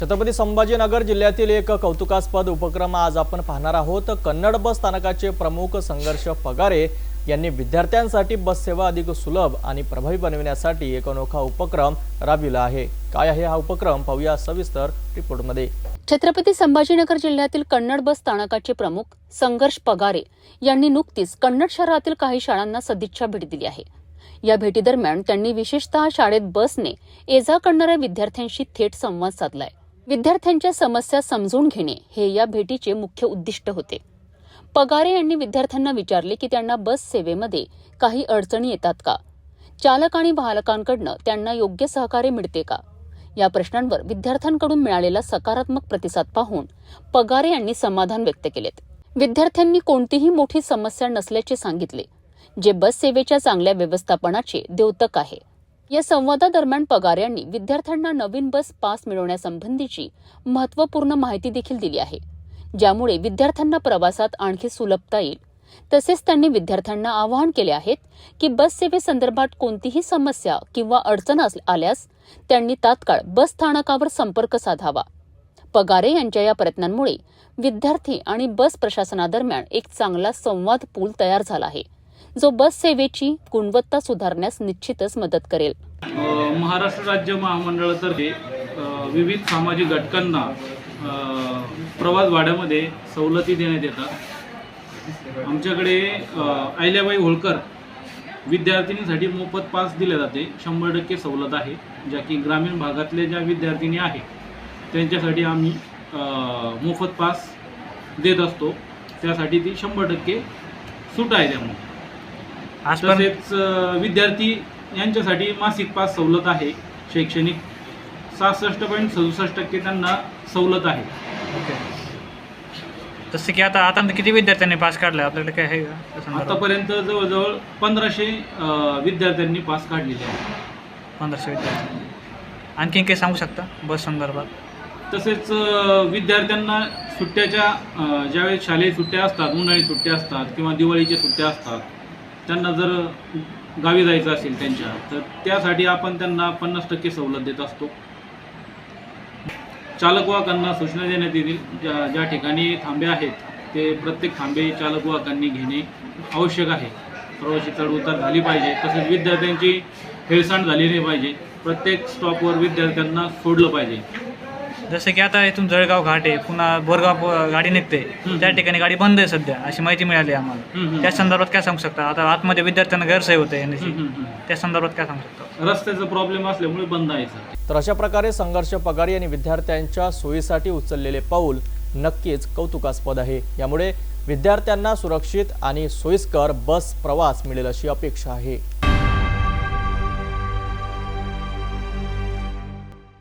छत्रपती संभाजीनगर जिल्ह्यातील एक कौतुकास्पद उपक्रम आज आपण पाहणार आहोत. कन्नड बस स्थानकाचे प्रमुख संघर्ष पगारे यांनी विद्यार्थ्यांसाठी बस सेवा अधिक सुलभ आणि प्रभावी बनविण्यासाठी एक अनोखा उपक्रम राबविला आहे. काय आहे हा उपक्रम? पाहूया सविस्तर रिपोर्टमध्ये. छत्रपती संभाजीनगर जिल्ह्यातील कन्नड बस स्थानकाचे प्रमुख संघर्ष पगारे यांनी नुकतीच कन्नड शहरातील काही शाळांना सदिच्छा भेट दिली आहे. या भेटीदरम्यान त्यांनी विशेषतः शाळेत बसने ये जा करणाऱ्या विद्यार्थ्यांशी थेट संवाद साधलाय. विद्यार्थ्यांच्या समस्या समजून घेणे हे या भेटीचे मुख्य उद्दिष्ट होते. पगारे यांनी विद्यार्थ्यांना विचारले की त्यांना बस सेवेमध्ये काही अडचणी येतात का? चालक आणि वाहकांकडनं त्यांना योग्य सहकार्य मिळते का? या प्रश्नांवर विद्यार्थ्यांकडून मिळालेला सकारात्मक प्रतिसाद पाहून पगारे यांनी समाधान व्यक्त केलेत. विद्यार्थ्यांनी कोणतीही मोठी समस्या नसल्याचे सांगितले जे बस सेवेच्या चांगल्या व्यवस्थापनाचे द्योतक आहे. या संवादादरम्यान पगार यांनी विद्यार्थ्यांना नवीन बस पास मिळवण्यासंबंधीची महत्त्वपूर्ण माहिती देखील दिली आहे. ज्यामुळे विद्यार्थ्यांना प्रवासात आणखी सुलभता येईल. तसेच त्यांनी विद्यार्थ्यांना आवाहन केले आहेत की बस सेवेसंदर्भात कोणतीही समस्या किंवा अडचण अस- आल्यास त्यांनी तात्काळ बस स्थानकावर संपर्क साधावा. पगारे यांच्या या प्रयत्नांमुळे विद्यार्थी आणि बस प्रशासनादरम्यान एक चांगला संवाद पूल तयार झाला आहे जो बस सेवेची गुणवत्ता सुधारण्यास निश्चितच मदत करेल. महाराष्ट्र राज्य महामंडळातर्फे विविध सामाजिक घटकांना प्रवास भाड्यामध्ये सवलती देण्यात येतात. आमच्याकडे अ, अहिल्याबाई होळकर विद्यार्थिनीसाठी मोफत पास दिले जाते. शंभर टक्के सवलत आहे ज्या की ग्रामीण भागातल्या ज्या विद्यार्थिनी आहेत त्यांच्यासाठी आम्ही मोफत पास देत असतो. त्यासाठी ती शंभर टक्के सूट आहे त्यामुळे. तसेच विद्यार्थी यांच्यासाठी मासिक पास सवलत आहे. शैक्षणिक सहासष्ट पॉईंट सदुसष्ट टक्के त्यांना सवलत आहे. जसं की आता आता किती विद्यार्थ्यांनी पास काढला? आपल्याकडे काय आहे का? त्या संदर्भात? आतापर्यंत जवळजवळ पंधराशे विद्यार्थ्यांनी पास काढलेले आहे पंधराशे विद्यार्थी आणखीन काही सांगू शकता बस संदर्भात? तसेच अ, विद्यार्थ्यांना सुट्ट्याच्या अ, ज्यावेळेस शालेय सुट्ट्या असतात उन्हाळी सुट्ट्या असतात किंवा दिवाळीच्या सुट्ट्या असतात त्यांना जर गावी जायचं असेल त्यांच्या तर त्यासाठी आपण त्यांना पन्नास टक्के सवलत देत असतो. चालक वाहकांना सूचना देण्यात येतील. ज्या ज्या ठिकाणी थांबे आहेत ते प्रत्येक थांबे चालक वाहकांनी घेणे आवश्यक आहे. प्रवासी चढउतार झाली पाहिजे तसेच विद्यार्थ्यांची हेळसांड झाली नाही पाहिजे. प्रत्येक स्टॉपवर विद्यार्थ्यांना सोडलं पाहिजे. जसं की आता इथून जळगाव घाट आहे पुन्हा बोरगाव प- गाडी निघते. त्या ठिकाणी गाडी बंद आहे सध्या अशी माहिती मिळाली आम्हाला. त्या संदर्भात काय सांगू शकता? आता आतमध्ये विद्यार्थ्यांना गैरसोय होते. त्या संदर्भात काय सांगू शकता? रस्त्याचा प्रॉब्लेम असल्यामुळे बंद आहे सर तर अशा प्रकारे संघर्ष पगार यांनी विद्यार्थ्यांच्या सोयीसाठी उचललेले पाऊल नक्कीच कौतुकास्पद आहे. यामुळे विद्यार्थ्यांना सुरक्षित आणि सोयीस्कर बस प्रवास मिळेल अशी अपेक्षा आहे.